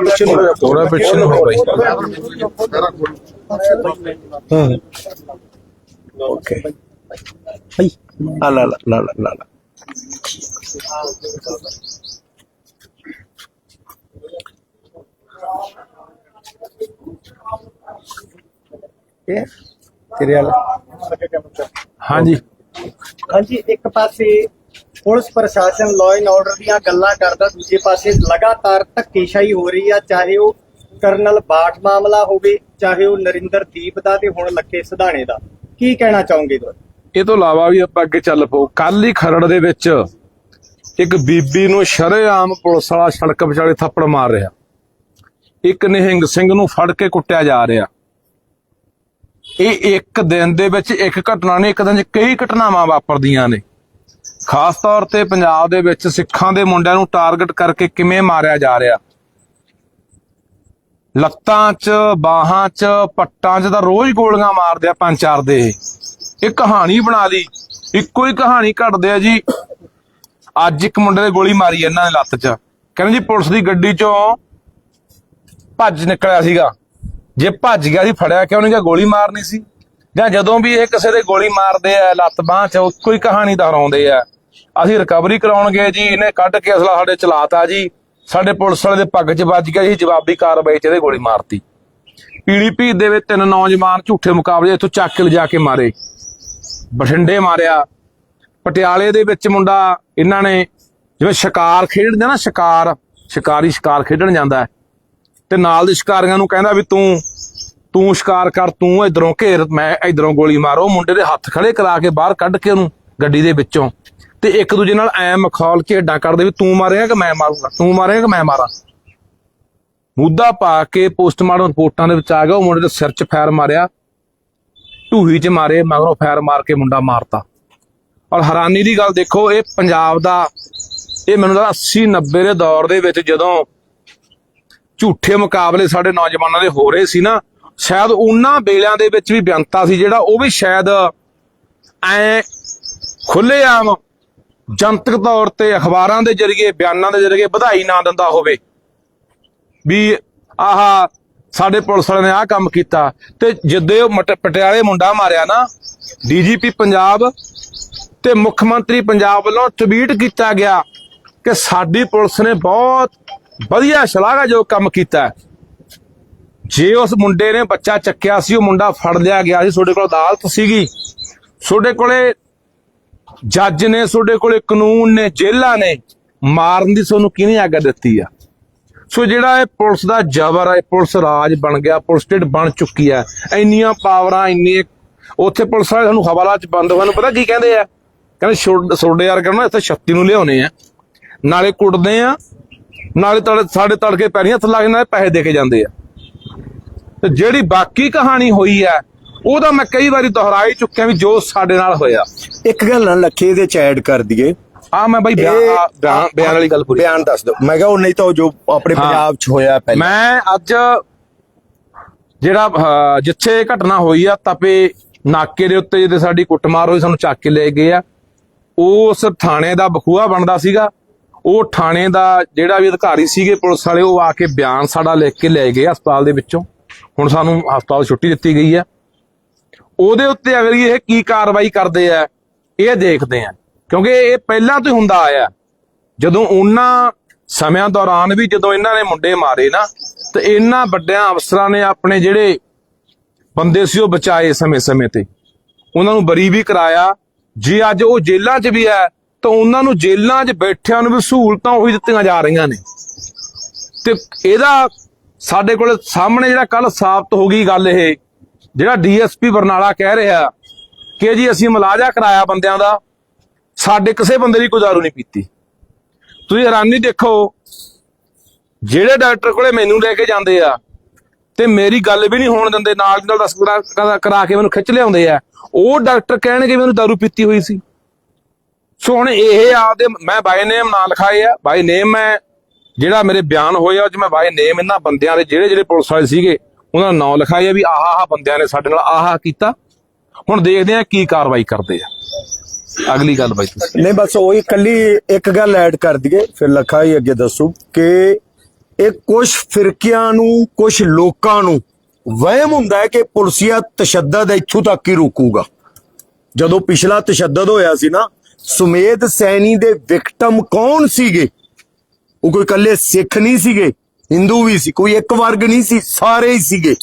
ਪਿੱਛੇ ਨੂੰ ਥੋੜਾ ਪਿੱਛੇ ਨੂੰ ਹੋ ਬਾਈ ਹਾਂ ਓਕੇ। ਭਾਈ। ਆ ਲਾ ਲਾ ਲਾ ਲਾ, ਲਾ ਲਾ। ਇਹ ਤੇਰੇ ਵਾਲਾ। ਹਾਂਜੀ। ਹਾਂਜੀ ਇੱਕ ਪਾਸੇ ਪੁਲਿਸ ਪ੍ਰਸ਼ਾਸਨ ਲਾਅ ਐਂਡ ਆਰਡਰ ਦੀਆਂ ਗੱਲਾਂ ਕਰਦਾ ਦੂਜੇ ਪਾਸੇ ਲਗਾਤਾਰ ਧੱਕੇਸ਼ਾਹੀ ਹੋ ਰਹੀ ਆ, ਚਾਹੇ ਉਹ ਕਰਨਲ ਬਾਠ ਮਾਮਲਾ ਹੋਵੇ, ਚਾਹੇ ਉਹ ਨਰਿੰਦਰ ਦੀਪ ਦਾ ਤੇ ਹੁਣ ਲੱਖੇ ਸਿਧਾਣੇ ਦਾ। ਕੀ ਕਹਿਣਾ ਚਾਹੋਗੇ ਤੁਸੀਂ? ਇਹ ਤੋਂ ਇਲਾਵਾ ਵੀ ਆਪਾਂ ਅੱਗੇ ਚੱਲ ਪਓ ਕੱਲ ਹੀ ਖਰੜ ਦੇ ਵਿੱਚ ਇੱਕ ਬੀਬੀ ਨੂੰ ਸ਼ਰੇਆਮ ਪੁਲਿਸ ਵਾਲਾ ਸੜਕ ਵਿਚਾਲੇ ਥੱਪੜ ਮਾਰ ਰਿਹਾ। ਇੱਕ ਨਿਹੰਗ ਸਿੰਘ ਨੂੰ ਫੜ ਕੇ ਕੁੱਟਿਆ ਜਾ ਰਿਹਾ। ਇਹ ਇੱਕ ਦਿਨ ਦੇ ਵਿੱਚ ਇੱਕ ਘਟਨਾ ਨੇ ਇੱਕ ਦਿਨ 'ਚ ਕਈ ਘਟਨਾਵਾਂ ਵਾਪਰਦੀਆਂ ਨੇ। ਖਾਸ ਤੌਰ ਤੇ ਪੰਜਾਬ ਦੇ ਵਿੱਚ ਸਿੱਖਾਂ ਦੇ ਮੁੰਡਿਆਂ ਨੂੰ ਟਾਰਗੇਟ ਕਰਕੇ ਕਿਵੇਂ ਮਾਰਿਆ ਜਾ ਰਿਹਾ? ਲੱਤਾਂ 'ਚ, ਬਾਹਾਂ 'ਚ, ਪੱਟਾਂ 'ਚ ਤਾਂ ਰੋਜ਼ ਗੋਲੀਆਂ ਮਾਰਦੇ ਆ ਪੰਜ ਚਾਰ ਦੇ। ਇਹ। ਕਹਾਣੀ ਬਣਾ ਲਈ। ਇੱਕੋ ਹੀ ਕਹਾਣੀ ਘੜਦੇ ਆ ਜੀ। ਅੱਜ ਇੱਕ ਮੁੰਡੇ ਦੇ ਗੋਲੀ ਮਾਰੀ ਇਹਨਾਂ ਨੇ ਲੱਤ 'ਚ। ਕਹਿੰਦੇ ਜੀ ਪੁਲਿਸ ਦੀ ਗੱਡੀ 'ਚੋਂ ਭੱਜ ਨਿਕਲਿਆ ਸੀਗਾ। ਜੇ ਭੱਜ ਗਿਆ ਸੀ, ਫੜਿਆ ਕਿ ਉਹਨੇ ਗਿਆ ਗੋਲੀ ਮਾਰਨੀ ਸੀ? ਜਾਂ ਜਦੋਂ ਵੀ ਇਹ ਕਿਸੇ ਦੇ ਗੋਲੀ ਮਾਰਦੇ ਆ, ਲੱਤ ਬਾਹ 'ਚ ਇੱਕੋ ਹੀ ਕਹਾਣੀ ਦੁਹਰਾਉਂਦੇ ਆ। ਅਸੀਂ ਰਿਕਵਰੀ ਕਰਾਉਣ ਗਏ ਜੀ, ਇਹਨੇ ਕੱਢ ਕੇ ਅਸਲਾ ਸਾਡੇ ਚਲਾਤਾ ਜੀ। ਸਾਡੇ ਪੁਲਿਸ ਵਾਲੇ ਦੇ ਪੱਗ 'ਚ ਵੱਜ ਗਿਆ ਜੀ, ਜਵਾਬੀ ਕਾਰਵਾਈ 'ਚ ਇਹਦੇ ਗੋਲੀ ਮਾਰਤੀ। ਪੀਲੀਭੀਤ ਦੇ ਵਿੱਚ ਤਿੰਨ ਨੌਜਵਾਨ ਝੂਠੇ ਮੁਕਾਬਲੇ ਇੱਥੋਂ ਚੱਕ ਕੇ ਲਿਜਾ ਕੇ ਮਾਰੇ। ਬਠਿੰਡੇ ਮਾਰਿਆ। ਪਟਿਆਲੇ ਦੇ ਵਿੱਚ ਮੁੰਡਾ, ਇਹਨਾਂ ਨੇ ਜਿਵੇਂ ਸ਼ਿਕਾਰ ਖੇਡਦੇ ਨਾ, ਸ਼ਿਕਾਰ, ਸ਼ਿਕਾਰੀ ਸ਼ਿਕਾਰ ਖੇਡਣ ਜਾਂਦਾ ਤੇ ਨਾਲ ਦੇ ਸ਼ਿਕਾਰੀਆਂ ਨੂੰ ਕਹਿੰਦਾ ਵੀ ਤੂੰ ਤੂੰ ਸ਼ਿਕਾਰ ਕਰ, ਤੂੰ ਇਧਰੋਂ ਘੇਰ, ਮੈਂ ਇਧਰੋਂ ਗੋਲੀ ਮਾਰੋ। ਮੁੰਡੇ ਦੇ ਹੱਥ ਖੜੇ ਕਰਾ ਕੇ ਬਾਹਰ ਕੱਢ ਕੇ ਉਹਨੂੰ ਗੱਡੀ ਦੇ ਵਿੱਚੋਂ। ਤੇ ਇੱਕ ਦੂਜੇ ਨਾਲ ਐ ਮਖੌਲ ਕੇ ਏਡਾ ਕਰਦੇ ਵੀ ਤੂੰ ਮਾਰੇਗਾ ਕਿ ਮੈਂ ਮਾਰੂੰਗਾ, ਤੂੰ ਮਾਰੇਗਾ ਕਿ ਮੈਂ ਮਾਰਾਂ। ਮੁੱਦਾ ਪਾ ਕੇ ਪੋਸਟਮਾਰਟਮ ਰਿਪੋਰਟਾਂ ਦੇ ਵਿੱਚ ਆ ਗਿਆ, ਉਹ ਮੁੰਡੇ ਦੇ ਸਿਰ 'ਚ ਫੈਰ ਮਾਰਿਆ, ਢੂਹੀ 'ਚ ਮਾਰੇ, ਮਗਰੋਂ ਫੈਰ ਮਾਰ ਕੇ ਮੁੰਡਾ ਮਾਰਤਾ। ਔਰ ਹੈਰਾਨੀ ਦੀ ਗੱਲ ਦੇਖੋ, ਇਹ ਪੰਜਾਬ ਦਾ, ਇਹ ਮੈਨੂੰ ਲੱਗਦਾ 80 90 ਦੇ ਦੌਰ ਦੇ ਵਿੱਚ ਜਦੋਂ ਝੂਠੇ ਮੁਕਾਬਲੇ ਸਾਡੇ ਨੌਜਵਾਨਾਂ ਦੇ ਹੋ ਰਹੇ ਸੀ ਨਾ, ਸ਼ਾਇਦ ਉਹਨਾਂ ਵੇਲਿਆਂ ਦੇ ਵਿੱਚ ਵੀ ਬੇਅੰਤਾ ਸੀ ਜਿਹੜਾ, ਉਹ ਵੀ ਸ਼ਾਇਦ ਐ ਖੁੱਲੇਆਮ ਜਨਤਕ ਤੌਰ ਤੇ ਅਖਬਾਰਾਂ ਦੇ ਜ਼ਰੀਏ, ਬਿਆਨਾਂ ਦੇ ਜ਼ਰੀਏ ਵਧਾਈ ਨਾ ਦਿੰਦਾ ਹੋਵੇ। ਵੀ ਆਹ, ਸਾਡੇ ਪੁਲਿਸ ਵਾਲਿਆਂ ਨੇ ਆਹ ਕੰਮ ਕੀਤਾ ਤੇ ਜਿੱਦੇ ਉਹ ਪਟਿਆਲੇ ਮੁੰਡਾ ਮਾਰਿਆ ਨਾ, ਡੀਜੀਪੀ ਪੰਜਾਬ ਤੇ ਮੁੱਖ ਮੰਤਰੀ ਪੰਜਾਬ ਵੱਲੋਂ ਟਵੀਟ ਕੀਤਾ ਗਿਆ ਕਿ ਸਾਡੀ ਪੁਲਿਸ ਨੇ ਬਹੁਤ ਵਧੀਆ ਸ਼ਲਾਘਾਯੋਗ ਕੰਮ ਕੀਤਾ। ਜੇ ਉਸ ਮੁੰਡੇ ਨੇ ਬੱਚਾ ਚੱਕਿਆ ਸੀ, ਉਹ ਮੁੰਡਾ ਫੜ ਲਿਆ ਗਿਆ ਸੀ, ਤੁਹਾਡੇ ਕੋਲ ਅਦਾਲਤ ਸੀਗੀ। ਤੁਹਾਡੇ ਕੋਲੇ ਜੱਜ ਨੇ ਤੁਹਾਡੇ ਕੋਲੇ ਕਾਨੂੰਨ ਨੇ ਜੇਲਾਂ ਨੇ, ਮਾਰਨ ਦੀ ਤੁਹਾਨੂੰ ਕਿਹਨੇ ਆਗਿਆ ਦਿੱਤੀ ਆ? ਸੋ ਜਿਹੜਾ ਇਹ ਪੁਲਿਸ ਦਾ ਜ਼ਬਰ ਹੈ ਪੁਲਿਸ ਰਾਜ ਬਣ ਗਿਆ, ਪੁਲਿਸ ਸਟੇਟ ਬਣ ਚੁੱਕੀ ਹੈ ਇੰਨੀਆਂ ਪਾਵਰਾਂ, ਇੰਨੇ ਉੱਥੇ ਪੁਲਿਸ ਵਾਲੇ ਸਾਨੂੰ ਹਵਾਲਾ ਚ ਬੰਦ ਹੋਏ ਨੂੰ ਪਤਾ ਕੀ ਕਹਿੰਦੇ ਆ? ਕਹਿੰਦੇ ਛੋੜ- ਛੋਡੇ ਯਾਰ ਕਰਨਾ ਇੱਥੇ 36 ਨੂੰ ਲਿਆਉਣੇ ਆ। ਨਾਲੇ ਕੁੱਟਦੇ ਆ, ਨਾਲੇ ਤੜ ਸਾਡੇ ਤੜਕੇ ਪੈਰੀਂ ਹੱਥ ਲਾ ਕੇ ਨਾਲੇ ਪੈਸੇ ਦੇ ਕੇ ਜਾਂਦੇ ਆ। ਤੇ ਜਿਹੜੀ ਬਾਕੀ ਕਹਾਣੀ ਹੋਈ ਹੈ ਉਹਦਾ ਮੈਂ ਕਈ ਵਾਰੀ ਦੁਹਰਾ ਹੀ ਚੁੱਕਿਆ ਵੀ ਜੋ ਸਾਡੇ ਨਾਲ ਹੋਇਆ। ਇੱਕ ਗੱਲ ਨਾ ਲੱਖੇ ਦੇ ਚ ਐਡ ਕਰ ਦਈਏ। ਆ ਮੈਂ ਬਾਈ ਬਿਆਨ ਬਿਆਨ ਬਿਆਨ ਵਾਲੀ ਗੱਲ ਪੂਰੀ। ਬਿਆਨ ਦੱਸ ਦਿਓ। ਮੈਂ ਕਿਹਾ ਉਹ ਨਹੀਂ ਤਾਂ ਉਹ ਜੋ ਆਪਣੇ ਹਾਂ। ਪੰਜਾਬ ਚ ਹੋਇਆ ਪਹਿਲਾਂ। ਮੈਂ ਅੱਜ ਜਿਹੜਾ ਅਹ, ਜਿੱਥੇ ਇਹ ਘਟਨਾ ਹੋਈ ਆ ਤਪੇ ਨਾਕੇ ਦੇ ਉੱਤੇ ਜਿਹਦੇ ਸਾਡੀ ਕੁੱਟਮਾਰ ਹੋਈ ਸਾਨੂੰ ਚੱਕ ਕੇ ਲੈ ਗਏ ਆ। ਉਸ ਥਾਣੇ ਦਾ ਬਖੂਆ ਬਣਦਾ ਸੀਗਾ। ਉਹ ਥਾਣੇ ਦਾ ਜਿਹੜਾ ਵੀ ਅਧਿਕਾਰੀ ਸੀਗੇ ਪੁਲਿਸ ਵਾਲੇ ਉਹ ਆ ਕੇ ਬਿਆਨ ਸਾਡਾ ਲਿਖ ਕੇ ਲੈ ਗਏ ਹਸਪਤਾਲ ਦੇ ਵਿੱਚੋਂ। ਹੁਣ ਸਾਨੂੰ ਹਸਪਤਾਲ ਛੁੱਟੀ ਦਿੱਤੀ ਗਈ ਆ। ਉਹਦੇ ਉੱਤੇ ਅਗਰ ਇਹ ਕੀ ਕਾਰਵਾਈ ਕਰਦੇ ਆ, ਇਹ ਦੇਖਦੇ ਆ। ਕਿਉਂਕਿ ਇਹ ਪਹਿਲਾਂ ਤੋਂ ਹੁੰਦਾ ਆਇਆ। ਜਦੋਂ ਉਹਨਾਂ ਸਮਿਆਂ ਦੌਰਾਨ ਵੀ ਜਦੋਂ ਇਹਨਾਂ ਨੇ ਮੁੰਡੇ ਮਾਰੇ ਨਾ, ਤੇ ਇਹਨਾਂ ਵੱਡਿਆਂ ਅਫਸਰਾਂ ਨੇ ਆਪਣੇ ਜਿਹੜੇ ਬੰਦੇ ਸੀ ਉਹ ਬਚਾਏ ਸਮੇਂ-ਸਮੇਂ ਤੇ। ਉਹਨਾਂ ਨੂੰ ਬਰੀ ਵੀ ਕਰਾਇਆ। ਜੇ ਅੱਜ ਉਹ ਜੇਲ੍ਹਾਂ 'ਚ ਵੀ ਹੈ, ਤਾਂ ਉਹਨਾਂ ਨੂੰ ਜੇਲ੍ਹਾਂ 'ਚ ਬੈਠਿਆਂ ਨੂੰ ਵੀ ਸਹੂਲਤਾਂ ਉਹੀ ਦਿੱਤੀਆਂ ਜਾ ਰਹੀਆਂ ਨੇ। ਤੇ ਇਹਦਾ ਸਾਡੇ ਕੋਲ ਸਾਹਮਣੇ ਜਿਹੜਾ ਕੱਲ ਸਾਬਤ ਹੋ ਗਈ ਗੱਲ ਇਹ ਜਿਹੜਾ ਡੀਐਸਪੀ ਬਰਨਾਲਾ ਕਹਿ ਰਿਹਾ ਕਿ ਜੀ ਅਸੀਂ ਮਲਾਜਾ ਕਰਾਇਆ ਬੰਦਿਆਂ ਦਾ, ਸਾਡੇ ਕਿਸੇ ਬੰਦੇ ਦੀ ਕੋਈ ਦਾਰੂ ਨਹੀਂ ਪੀਤੀ। ਤੁਸੀਂ ਹੈਰਾਨੀ ਦੇਖੋ, ਜਿਹੜੇ ਡਾਕਟਰ ਕੋਲੇ ਮੈਨੂੰ ਲੈ ਕੇ ਜਾਂਦੇ ਆ, ਤੇ ਮੇਰੀ ਗੱਲ ਵੀ ਨਹੀਂ ਹੋਣ ਦਿੰਦੇ, ਨਾਲ ਦੀ ਨਾਲ ਦੱਸ ਕਰਾ- ਕੇ ਮੈਨੂੰ ਖਿੱਚ ਲਿਆਉਂਦੇ ਆ, ਉਹ ਡਾਕਟਰ ਕਹਿਣਗੇ ਮੈਨੂੰ ਦਾਰੂ ਪੀਤੀ ਹੋਈ ਸੀ। ਸੋ ਹੁਣ ਇਹ ਆਪਦੇ, ਮੈਂ ਬਾਈ ਨੇਮ ਨਾਂ ਲਿਖਾਏ ਆ, ਬਾਈ ਨੇਮ ਮੈਂ, ਜਿਹੜਾ ਮੇਰੇ ਬਿਆਨ ਹੋਇਆ ਉਹ 'ਚ ਮੈਂ ਬਾਈ ਨੇਮ ਇਹਨਾਂ ਬੰਦਿਆਂ ਦੇ, ਜਿਹੜੇ ਜਿਹੜੇ ਪੁਲਿਸ ਵਾਲੇ ਸੀਗੇ ਉਹਨਾਂ ਦਾ ਨਾਂ ਲਿਖਾਏ ਆ ਵੀ ਆਹ ਆਹ ਬੰਦਿਆਂ ਨੇ ਸਾਡੇ ਨਾਲ ਆਹ ਆਹ ਕੀਤਾ। ਹੁਣ ਦੇਖਦੇ ਆ ਕੀ ਕਾਰਵਾਈ ਕਰਦੇ ਆ। ਅਗਲੀ ਗੱਲ ਬਾਈ ਤੁਸੀਂ। ਨਹੀਂ, ਬਸ ਉਹੀ ਕੱਲੀ ਇੱਕ ਗੱਲ ਐਡ ਕਰ ਦਈਏ, ਫਿਰ ਲੱਖਾ ਹੀ ਅੱਗੇ ਦੱਸੂ ਕਿ ਇਹ ਕੁਝ ਫਿਰਕਿਆਂ ਨੂੰ ਕੁਝ ਲੋਕਾਂ ਨੂੰ ਵਹਿਮ ਹੁੰਦਾ ਹੈ ਕਿ ਪੁਲਸੀਆ ਤਸ਼ੱਦਦ ਇੱਥੋਂ ਤੱਕ ਹੀ ਰੁਕੂਗਾ। ਜਦੋਂ ਪਿਛਲਾ ਤਸ਼ੱਦਦ ਹੋਇਆ ਸੀ ਨਾ, ਸੁਮੇਧ ਸੈਣੀ ਦੇ ਵਿਕਟਮ ਕੌਣ ਸੀਗੇ? ਉਹ ਕੋਈ ਇਕੱਲੇ ਸਿੱਖ ਨਹੀਂ ਸੀਗੇ ਹਿੰਦੂ ਵੀ ਸੀ, ਕੋਈ ਇੱਕ ਵਰਗ ਨਹੀਂ ਸੀ, ਸਾਰੇ ਹੀ ਸੀਗੇ।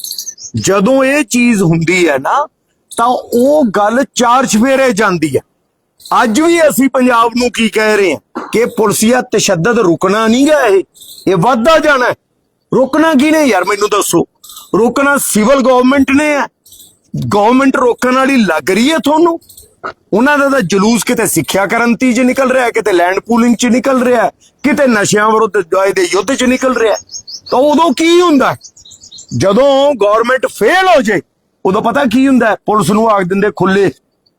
ਜਦੋਂ ਇਹ ਚੀਜ਼ ਹੁੰਦੀ ਹੈ ਨਾ, ਤਾਂ ਉਹ ਗੱਲ ਚਾਰ ਚਫੇਰੇ ਜਾਂਦੀ ਹੈ। ਅੱਜ ਵੀ ਅਸੀਂ ਪੰਜਾਬ ਨੂੰ ਕੀ ਕਹਿ ਰਹੇ ਹਾਂ ਕਿ ਪੁਲਸੀਆ ਤਸ਼ੱਦਦ ਰੁਕਣਾ ਨਹੀਂ ਗਾ ਇਹ ਇਹ ਵੱਧਦਾ ਜਾਣਾ ਹੈ। ਰੁਕਣਾ ਕਿਹਨੇ ਯਾਰ, ਮੈਨੂੰ ਦੱਸੋ। ਰੁਕਣਾ ਸਿਵਲ ਗਵਰਨਮੈਂਟ ਨੇ ਹੈ। ਗਵਰਨਮੈਂਟ ਰੋਕਣ ਵਾਲੀ ਲੱਗ ਰਹੀ ਹੈ ਤੁਹਾਨੂੰ? ਉਹਨਾਂ ਦਾ ਤਾਂ ਜਲੂਸ ਕਿਤੇ ਸਿੱਖਿਆ ਕਰੰਤੀ 'ਚ ਨਿਕਲ ਰਿਹਾ, ਕਿਤੇ ਲੈਂਡ ਪੂਲਿੰਗ 'ਚ ਨਿਕਲ ਰਿਹਾ, ਕਿਤੇ ਨਸ਼ਿਆਂ ਵਿਰੁੱਧ ਦੇ ਯੁੱਧ 'ਚ ਨਿਕਲ ਰਿਹਾ। ਤਾਂ ਉਦੋਂ ਕੀ ਹੁੰਦਾ? ਜਦੋਂ ਗਵਰਨਮੈਂਟ ਫੇਲ ਹੋ ਜੇ, ਉਦੋਂ ਪਤਾ ਕੀ ਹੁੰਦਾ? ਪੁਲਿਸ ਨੂੰ ਆਖ ਦਿੰਦੇ ਖੁੱਲੇ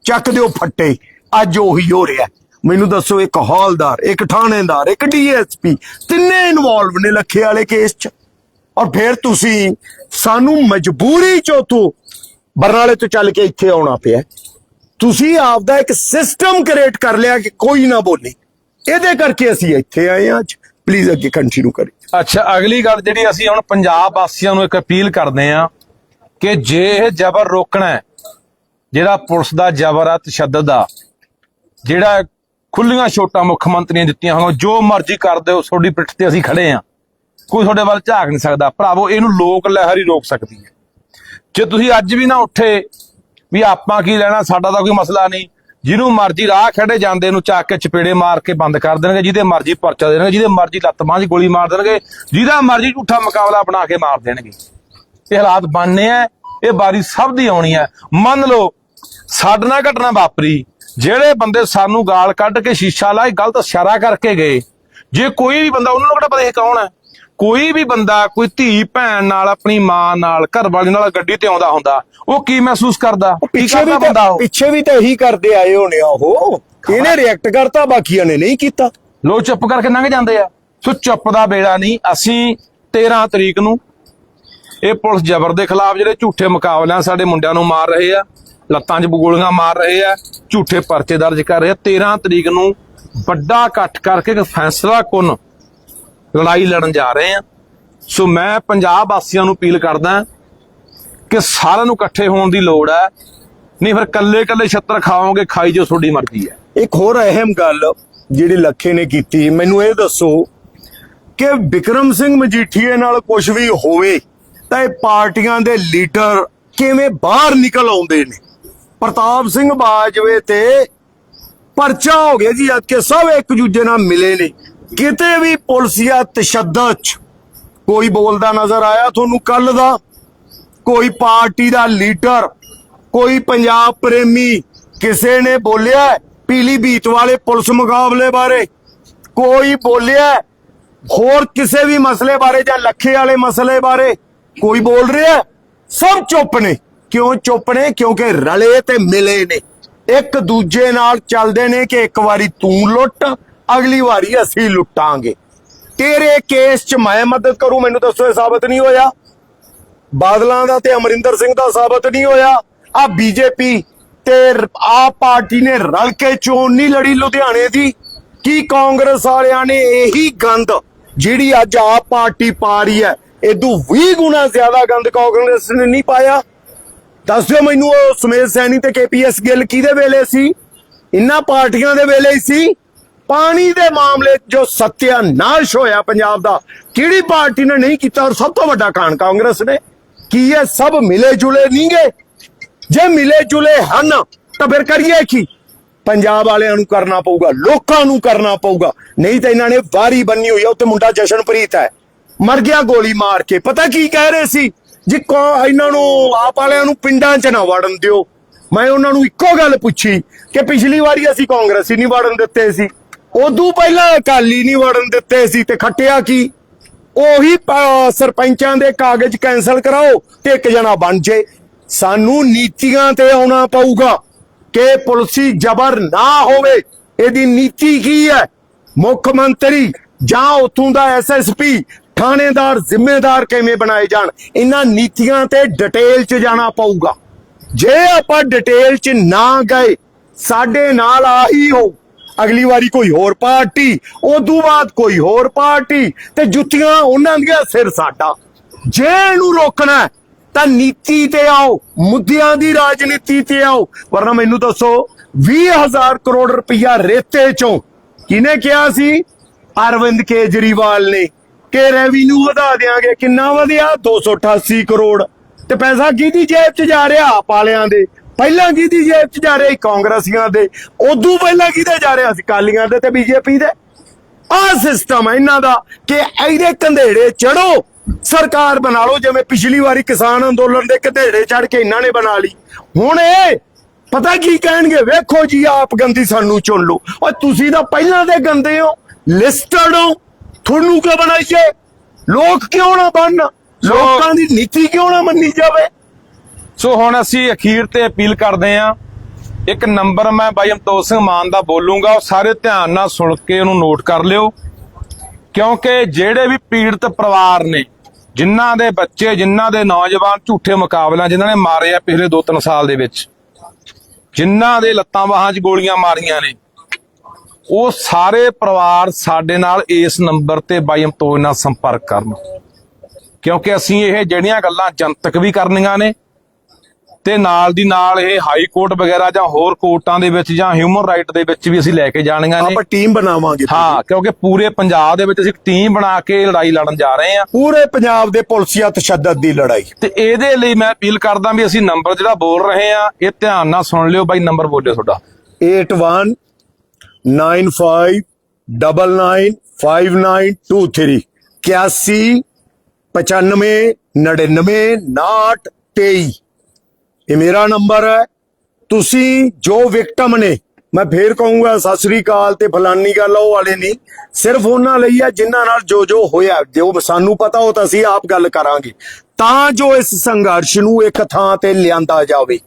ਚੱਕ ਦਿਓ ਫੱਟੇ, ਅੱਜ ਉਹੀ ਹੋ ਰਿਹਾ। ਮੈਨੂੰ ਦੱਸੋ, ਇੱਕ ਹੌਲਦਾਰ, ਇੱਕ ਥਾਣੇਦਾਰ, ਇੱਕ ਡੀਐਸਪੀ ਤਿੰਨੇ ਇਨਵੋਲਵ ਨੇ ਲੱਖੇ ਵਾਲੇ ਕੇਸ 'ਚ। ਔਰ ਫਿਰ ਤੁਸੀਂ ਸਾਨੂੰ ਮਜਬੂਰੀ ਚ ਉੱਥੋਂ ਬਰਨਾਲੇ ਤੋਂ ਚੱਲ ਕੇ ਇੱਥੇ ਆਉਣਾ ਪਿਆ। ਤੁਸੀਂ ਆਪਦਾ ਇੱਕ ਸਿਸਟਮ ਕ੍ਰੀਏਟ ਕਰ ਲਿਆ ਕਿ ਕੋਈ ਨਾ ਬੋਲੇ। ਇਹਦੇ ਕਰਕੇ ਅਸੀਂ ਇੱਥੇ ਆਏ ਹਾਂ ਅੱਜ। ਪਲੀਜ਼ ਅੱਗੇ ਕੰਟੀਨਿਊ ਕਰੀ ਅੱਛਾ, ਅਗਲੀ ਗੱਲ ਜਿਹੜੀ ਅਸੀਂ ਹੁਣ ਪੰਜਾਬ ਵਾਸੀਆਂ ਨੂੰ ਇੱਕ ਅਪੀਲ ਕਰਦੇ ਆ ਕਿ ਜੇ ਇਹ ਜ਼ਬਰ ਰੋਕਣਾ ਹੈ, ਜਿਹੜਾ ਪੁਲਿਸ ਦਾ ਜ਼ਬਰ ਆ, ਤਸ਼ੱਦਦ ਆ ਜਿਹੜਾ ਖੁੱਲੀਆਂ ਛੋਟਾਂ ਮੁੱਖ ਮੰਤਰੀਆਂ ਦਿੱਤੀਆਂ ਹੋਣ ਜੋ ਮਰਜ਼ੀ ਕਰਦੇ ਹੋ ਤੁਹਾਡੀ ਪਿੱਠ ਤੇ ਅਸੀਂ ਖੜੇ ਆ ਕੋਈ ਤੁਹਾਡੇ ਵੱਲ ਝਾਕ ਨਹੀਂ ਸਕਦਾ। ਭਰਾਵੋ, ਇਹਨੂੰ ਲੋਕ ਲਹਿਰ ਹੀ ਰੋਕ ਸਕਦੀ ਹੈ। ਜੇ ਤੁਸੀਂ ਅੱਜ ਵੀ ਨਾ ਉੱਠੇ ਵੀ ਆਪਾਂ ਕੀ ਲੈਣਾ, ਸਾਡਾ ਤਾਂ ਕੋਈ ਮਸਲਾ ਨਹੀਂ। ਜਿਹਨੂੰ ਮਰਜ਼ੀ ਰਾਹ ਖੜੇ ਜਾਂਦੇ ਨੂੰ ਚੱਕ ਕੇ ਚਪੇੜੇ ਮਾਰ ਕੇ ਬੰਦ ਕਰ ਦੇਣਗੇ, ਜਿਹਦੇ ਮਰਜ਼ੀ ਪਰਚਾ ਦੇਣਗੇ, ਜਿਹਦੇ ਮਰਜ਼ੀ ਲੱਤ ਬਾਂਹ 'ਚ ਗੋਲੀ ਮਾਰ ਦੇਣਗੇ, ਜਿਹਦਾ ਮਰਜ਼ੀ ਝੂਠਾ ਮੁਕਾਬਲਾ ਬਣਾ ਕੇ ਮਾਰ ਦੇਣਗੇ। ਇਹ ਹਾਲਾਤ ਬਣਨੇ ਆ, ਇਹ ਬਾਰੀ ਸਭ ਦੀ ਆਉਣੀ ਹੈ ਮੰਨ ਲਓ, ਸਾਡੇ ਨਾਲ ਘਟਨਾ ਵਾਪਰੀ, ਜਿਹੜੇ ਬੰਦੇ ਸਾਨੂੰ ਗਾਲ ਕੱਢ ਕੇ ਸ਼ੀਸ਼ਾ ਲਾਏ, ਗਲਤ ਇਸ਼ਾਰਾ ਕਰਕੇ ਗਏ। ਜੇ ਕੋਈ ਵੀ ਬੰਦਾ, ਉਹਨਾਂ ਨੂੰ ਕਿਹੜਾ ਪਤਾ ਇਹ ਕੌਣ ਹੈ ਕੋਈ ਵੀ ਬੰਦਾ ਕੋਈ ਧੀ ਭੈਣ ਨਾਲ ਆਪਣੀ ਮਾਂ ਨਾਲ ਘਰ ਵਾਲੀ ਨਾਲ ਗੱਡੀ ਤੇ ਆਉਂਦਾ ਹੁੰਦਾ ਉਹ ਕੀ ਮਹਿਸੂਸ ਕਰਦਾ? ਕੀ ਪਿੱਛੇ ਵੀ ਕਰਦਾ ਬੰਦਾ ਤਾਂ ਉਹ? ਪਿੱਛੇ ਵੀ ਤਾਂ ਇਹੀ ਕਰਦੇ ਆਏ ਹੋਣੇ ਆ ਉਹ। ਇਹਨੇ ਰਿਐਕਟ ਕਰਤਾ ਬਾਕੀਆਂ ਨੇ ਨਹੀਂ ਕੀਤਾ। ਲੋ ਚੁੱਪ ਕਰਕੇ ਲੰਘ ਜਾਂਦੇ ਆ। ਸੋ ਚੁੱਪ ਦਾ ਵੇਲਾ ਨਹੀਂ। ਅਸੀਂ 13 ਤਰੀਕ ਨੂੰ ਇਹ ਪੁਲਿਸ ਜ਼ਬਰ ਦੇ ਖਿਲਾਫ ਜਿਹੜੇ ਝੂਠੇ ਮੁਕਾਬਲਿਆਂ ਸਾਡੇ ਮੁੰਡਿਆਂ ਨੂੰ ਮਾਰ ਰਹੇ ਆ ਲੱਤਾਂ 'ਚ ਗੋਲੀਆਂ ਮਾਰ ਰਹੇ ਆ ਝੂਠੇ ਪਰਚੇ ਦਰਜ ਕਰ ਰਹੇ ਆ 13 ਤਰੀਕ ਨੂੰ ਵੱਡਾ ਇਕੱਠ ਕਰਕੇ ਇੱਕ ਫੈਸਲਾ ਕੁਨ ਲੜਾਈ ਲੜਨ ਜਾ ਰਹੇ ਆ ਸੋ ਮੈਂ ਪੰਜਾਬ ਵਾਸੀਆਂ ਨੂੰ ਅਪੀਲ ਕਰਦਾ ਕਿ ਸਾਰਿਆਂ ਨੂੰ ਇਕੱਠੇ ਹੋਣ ਦੀ ਲੋੜ ਹੈ। ਨਹੀਂ ਫਿਰ ਕੱਲੇ ਕੱਲੇ ਛੱਤਰ ਖਾਓਗੇ, ਖਾਈ ਜੋ ਤੁਹਾਡੀ ਮਰਜ਼ੀ ਹੈ। ਇੱਕ ਹੋਰ ਅਹਿਮ ਗੱਲ ਜਿਹੜੀ ਲੱਖੇ ਨੇ ਕੀਤੀ, ਮੈਨੂੰ ਇਹ ਦੱਸੋ ਕਿ ਵਿਕਰਮ ਸਿੰਘ ਮਜੀਠੀਏ ਨਾਲ ਕੁਝ ਵੀ ਹੋਵੇ ਤਾਂ ਇਹ ਪਾਰਟੀਆਂ ਦੇ ਲੀਡਰ ਕਿਵੇਂ ਬਾਹਰ ਨਿਕਲ ਆਉਂਦੇ ਨੇ? ਪ੍ਰਤਾਪ ਸਿੰਘ ਬਾਜਵੇ ਤੇ ਪਰਚਾ ਹੋ ਗਿਆ ਜੀ, ਅੱਜ ਕੇ ਸਭ ਇੱਕ ਦੂਜੇ ਨਾਲ ਮਿਲੇ ਨੇ। ਕਿਤੇ ਵੀ ਪੁਲਸੀਆ ਤਸ਼ੱਦਦ ਚ ਕੋਈ ਬੋਲਦਾ ਨਜ਼ਰ ਆਇਆ ਤੁਹਾਨੂੰ ਕੱਲ ਦਾ, ਕੋਈ ਪਾਰਟੀ ਦਾ ਲੀਡਰ, ਕੋਈ ਪੰਜਾਬ ਪ੍ਰੇਮੀ ਕਿਸੇ ਨੇ ਬੋਲਿਆ ਹੈ ਪੀਲੀਭੀਤ ਵਾਲੇ ਪੁਲਿਸ ਮੁਕਾਬਲੇ ਬਾਰੇ, ਕੋਈ ਬੋਲਿਆ ਹੋਰ ਕਿਸੇ ਵੀ ਮਸਲੇ ਬਾਰੇ ਜਾਂ ਲੱਖੇ ਵਾਲੇ ਮਸਲੇ ਬਾਰੇ ਕੋਈ ਬੋਲ ਰਿਹਾ ਸਭ ਚੁੱਪ ਨੇ। ਕਿਉਂ ਚੁੱਪ ਨੇ? ਕਿਉਂਕਿ ਰਲੇ ਤੇ ਮਿਲੇ ਨੇ। ਇੱਕ ਦੂਜੇ ਨਾਲ ਚੱਲਦੇ ਨੇ ਕਿ ਇੱਕ ਵਾਰੀ ਤੂੰ ਲੁੱਟ ਅਗਲੀ ਵਾਰੀ ਅਸੀਂ ਲੁੱਟਾਂਗੇ। ਤੇਰੇ ਕੇਸ 'ਚ ਮੈਂ ਮਦਦ ਕਰੂੰ, ਮੈਨੂੰ ਦੱਸੋ ਇਹ ਸਾਬਤ ਨਹੀਂ ਹੋਇਆ? ਬਾਦਲਾਂ ਦਾ ਤੇ ਅਮਰਿੰਦਰ ਸਿੰਘ ਦਾ ਸਾਬਤ ਨਹੀਂ ਹੋਇਆ। ਆ ਬੀਜੇਪੀ ਤੇ ਆ ਪਾਰਟੀ ਨੇ ਰਲ ਕੇ ਚੋਣ ਨਹੀਂ ਲੜੀ ਲੁਧਿਆਣੇ ਦੀ। ਕੀ ਕਾਂਗਰਸ ਵਾਲਿਆਂ ਨੇ ਇਹੀ ਗੰਦ ਜਿਹੜੀ ਅੱਜ ਆ ਪਾਰਟੀ ਪਾ ਰਹੀ ਹੈ ਇਦੋਂ 20 ਗੁਣਾ ਜ਼ਿਆਦਾ ਗੰਦ ਕਾਂਗਰਸ ਨੇ ਨਹੀਂ ਪਾਇਆ? ਦੱਸ ਦਿਓ ਮੈਨੂੰ ਉਹ ਸੁਮੇਧ ਸੈਣੀ ਤੇ ਕੇਪੀਐਸ ਗਿੱਲ ਕਿਹਦੇ ਵੇਲੇ ਸੀ? ਇਨ੍ਹਾਂ ਪਾਰਟੀਆਂ ਦੇ ਵੇਲੇ ਹੀ ਸੀ? ਪਾਣੀ ਦੇ ਮਾਮਲੇ 'ਚ ਜੋ ਸੱਤਿਆਨਾਸ਼ ਹੋਇਆ ਪੰਜਾਬ ਦਾ, ਕਿਹੜੀ ਪਾਰਟੀ ਨੇ ਨਹੀਂ ਕੀਤਾ? ਔਰ ਸਭ ਤੋਂ ਵੱਡਾ ਕਾਰਨ ਕਾਂਗਰਸ ਨੇ। ਕੀ ਇਹ ਸਭ ਮਿਲੇ ਜੁਲੇ ਨਹੀਂ ਗਏ? ਜੇ ਮਿਲੇ ਜੁਲੇ ਹਨ, ਤਾਂ ਫਿਰ ਕਰੀਏ ਕੀ? ਪੰਜਾਬ ਵਾਲਿਆਂ ਨੂੰ ਕਰਨਾ ਪਊਗਾ, ਲੋਕਾਂ ਨੂੰ ਕਰਨਾ ਪਊਗਾ। ਨਹੀਂ ਤਾਂ ਇਹਨਾਂ ਨੇ ਵਾਰੀ ਬੰਨੀ ਹੋਈ ਆ ਉੱਤੇ ਮੁੰਡਾ ਜਸ਼ਨਪ੍ਰੀਤ ਹੈ। ਮਰ ਗਿਆ ਗੋਲੀ ਮਾਰ ਕੇ। ਪਤਾ ਕੀ ਕਹਿ ਰਹੇ ਸੀ? ਜੀ ਕੋ, ਇਹਨਾਂ ਨੂੰ, ਆਪ ਵਾਲਿਆਂ ਨੂੰ ਪਿੰਡਾਂ 'ਚ ਨਾ ਵੜਨ ਦਿਓ। ਮੈਂ ਉਹਨਾਂ ਨੂੰ ਇੱਕੋ ਗੱਲ ਪੁੱਛੀ ਕਿ ਪਿਛਲੀ ਵਾਰੀ ਅਸੀਂ ਕਾਂਗਰਸੀ ਨਹੀਂ ਵੜਨ ਦਿੱਤੇ ਸੀ। ਉਦੋਂ ਪਹਿਲਾਂ ਅਕਾਲੀ ਨਹੀਂ ਵੜਨ ਦਿੱਤੇ ਸੀ ਤੇ ਖੱਟਿਆ ਕੀ? ਉਹੀ ਸਰਪੰਚਾਂ ਦੇ ਕਾਗਜ਼ ਕੈਨਸਲ ਕਰਾਓ ਤੇ ਇੱਕ ਜਣਾ ਬਣ ਜੇ। ਸਾਨੂੰ ਨੀਤੀਆਂ ਤੇ ਆਉਣਾ ਪਊਗਾ ਕਿ ਪੁਲਸੀ ਜ਼ਬਰ ਨਾ ਹੋਵੇ। ਇਹਦੀ ਨੀਤੀ ਕੀ ਹੈ? ਮੁੱਖ ਮੰਤਰੀ ਜਾਂ ਉਥੋਂ ਦਾ ਐਸਐਸਪੀ ਥਾਣੇਦਾਰ ਜ਼ਿੰਮੇਦਾਰ ਕਿਵੇਂ ਬਣਾਏ ਜਾਣ? ਇਹਨਾਂ ਨੀਤੀਆਂ ਤੇ ਡਿਟੇਲ 'ਚ ਜਾਣਾ ਪਊਗਾ। ਜੇ ਆਪਾਂ ਡਿਟੇਲ 'ਚ ਨਾ ਗਏ, ਸਾਡੇ ਨਾਲ ਆਹੀ ਹੋ ਅਗਲੀ ਵਾਰੀ ਕੋਈ ਹੋਰ ਪਾਰਟੀ, ਉਦੋਂ ਬਾਅਦ ਕੋਈ ਹੋਰ ਪਾਰਟੀ ਤੇ ਜੁੱਤੀਆਂ ਉਹਨਾਂ ਦੀਆਂ ਸਿਰ ਸਾਡਾ। ਜੇ ਇਹਨੂੰ ਰੋਕਣਾ ਤਾਂ ਨੀਤੀ ਤੇ ਆਓ, ਮੁੱਦਿਆਂ ਦੀ ਰਾਜਨੀਤੀ ਤੇ ਆਓ। ਵਰਨਾ ਮੈਨੂੰ ਦੱਸੋ 20000 ਕਰੋੜ ਰੁਪਇਆ ਰੇਤੇ ਚੋਂ ਕਿਹਨੇ ਕਿਹਾ ਸੀ? ਅਰਵਿੰਦ ਕੇਜਰੀਵਾਲ ਨੇ। ਕਿ ਰੈਵਨਿਊ ਵਧਾ ਦੇਾਂਗੇ ਕਿੰਨਾ ਵਧਿਆ? 288 ਕਰੋੜ। ਤੇ ਪੈਸਾ ਕਿਹਦੀ ਜੇਬ 'ਚ ਜਾ ਰਿਹਾ? ਆਪ ਵਾਲਿਆਂ ਦੇ। ਪਹਿਲਾਂ ਕਿਹਦੀ ਜੇਬ 'ਚ ਜਾ ਰਿਹਾ? ਸੀ? ਕਾਂਗਰਸੀਆਂ ਦੇ। ਉਦੋਂ ਪਹਿਲਾਂ ਕਿਹਦੇ ਜਾ ਰਿਹਾ? ਸੀ ਕਾਲੀਆਂ ਦੇ ਤੇ ਬੀਜੇਪੀ ਦੇ। ਆਹ ਸਿਸਟਮ ਹੈ ਇਹਨਾਂ ਦਾ ਕਿ ਇਹਦੇ ਕੰਧੇੜੇ ਚੜੋ। ਸਰਕਾਰ ਬਣਾ ਲਓ ਜਿਵੇਂ ਪਿਛਲੀ ਵਾਰੀ ਕਿਸਾਨ ਅੰਦੋਲਨ ਦੇ ਕੰਧੇੜੇ ਚੜ ਕੇ ਇਹਨਾਂ ਨੇ ਬਣਾ ਲਈ। ਹੁਣ ਇਹ ਪਤਾ ਕੀ ਕਹਿਣਗੇ? ਵੇਖੋ ਜੀ ਆਪ ਗੰਦੀ ਸਾਨੂੰ ਚੁਣ ਲਓ। ਓਏ ਤੁਸੀਂ ਤਾਂ ਪਹਿਲਾਂ ਦੇ ਗੰਦੇ ਹੋ। ਲਿਸਟਡ ਹੋ। ਤੁਹਾਨੂੰ ਕਿਉਂ ਬਣਾਈਏ? ਲੋਕ ਕਿਉਂ ਨਾ ਬਣਨ? ਲੋਕਾਂ ਦੀ ਨੀਤੀ ਕਿਉਂ ਨਾ ਮੰਨੀ ਜਾਵੇ? ਸੋ ਹੁਣ ਅਸੀਂ ਅਖੀਰ ਤੇ ਅਪੀਲ ਕਰਦੇ ਆਂ ਇੱਕ ਨੰਬਰ ਮੈਂ ਬਾਈ ਅਮਤੋਜ ਸਿੰਘ ਮਾਨ ਦਾ ਬੋਲੂੰਗਾ, ਉਹ ਸਾਰੇ ਧਿਆਨ ਨਾਲ ਸੁਣ ਕੇ ਉਹਨੂੰ ਨੋਟ ਕਰ ਲਿਓ। ਕਿਉਂਕਿ ਜਿਹੜੇ ਵੀ ਪੀੜਤ ਪਰਿਵਾਰ ਨੇ, ਜਿਨ੍ਹਾਂ ਦੇ ਬੱਚੇ, ਜਿਨ੍ਹਾਂ ਦੇ ਨੌਜਵਾਨ ਝੂਠੇ ਮੁਕਾਬਲਿਆਂ ਜਿਨ੍ਹਾਂ ਨੇ ਮਾਰੇ ਆ ਪਿਛਲੇ 2-3 ਸਾਲ ਦੇ ਵਿੱਚ, ਜਿਨ੍ਹਾਂ ਦੇ ਲੱਤਾਂ ਬਾਹਾਂ 'ਚ ਗੋਲੀਆਂ ਮਾਰੀਆਂ ਨੇ, ਉਹ ਸਾਰੇ ਪਰਿਵਾਰ ਸਾਡੇ ਨਾਲ ਇਸ ਨੰਬਰ ਤੇ ਬਾਈ ਅਮਤੋਜ ਨਾਲ ਸੰਪਰਕ ਕਰਨ। ਕਿਉਂਕਿ ਅਸੀਂ ਇਹ ਜਿਹੜੀਆਂ ਗੱਲਾਂ ਜਨਤਕ ਵੀ ਕਰਨੀਆਂ ਨੇ ਤੇ ਨਾਲ ਦੀ ਨਾਲ ਇਹ ਹਾਈ ਕੋਰਟ ਵਗੈਰਾ ਜਾਂ ਹੋਰ ਕੋਰਟਾਂ ਦੇ ਵਿੱਚ ਜਾਂ ਹਿਊਮਨ ਰਾਈਟ ਦੇ ਵਿੱਚ ਵੀ ਅਸੀਂ ਲੈ ਕੇ ਜਾਣੀਆਂ ਨੇ। ਆਪਾਂ ਟੀਮ ਬਣਾਵਾਂਗੇ ਹਾਂ ਕਿਉਂਕਿ ਪੂਰੇ ਪੰਜਾਬ ਦੇ ਵਿੱਚ ਅਸੀਂ ਟੀਮ ਬਣਾ ਕੇ ਲੜਾਈ ਲੜਨ ਜਾ ਰਹੇ ਹਾਂ। ਪੂਰੇ ਪੰਜਾਬ ਦੇ ਪੁਲਸੀਆ ਤਸ਼ੱਦਦ ਦੀ ਲੜਾਈ। ਤੇ ਇਹਦੇ ਲਈ ਮੈਂ ਅਪੀਲ ਕਰਦਾ ਵੀ ਅਸੀਂ ਨੰਬਰ ਜਿਹੜਾ ਬੋਲ ਰਹੇ ਹਾਂ ਇਹ ਧਿਆਨ ਨਾਲ ਸੁਣ ਲਿਓ ਬਾਈ ਨੰਬਰ ਬੋਲਿਓ ਤੁਹਾਡਾ। 81 95 99 5923 81 95 99 ਨਾਟ 23 ਇਹ ਮੇਰਾ ਨੰਬਰ ਹੈ। ਤੁਸੀਂ ਜੋ ਵਿਕਟਮ ਨੇ, ਮੈਂ ਫੇਰ ਕਹੂੰਗਾ, ਸਤਿ ਸ੍ਰੀ ਅਕਾਲ ਤੇ ਫਲਾਨੀ ਗੱਲ ਉਹ ਵਾਲੇ ਨਹੀਂ। ਸਿਰਫ ਉਹਨਾਂ ਲਈ ਹੈ ਜਿਨ੍ਹਾਂ ਨਾਲ ਜੋ ਜੋ ਹੋਇਆ, ਜੋ ਸਾਨੂੰ ਪਤਾ ਉਹ ਤਾਂ ਅਸੀਂ ਆਪ ਗੱਲ ਕਰਾਂਗੇ। ਤਾਂ ਜੋ ਇਸ ਸੰਘਰਸ਼ ਨੂੰ ਇੱਕ ਥਾਂ ਤੇ ਲਿਆਂਦਾ ਜਾਵੇ।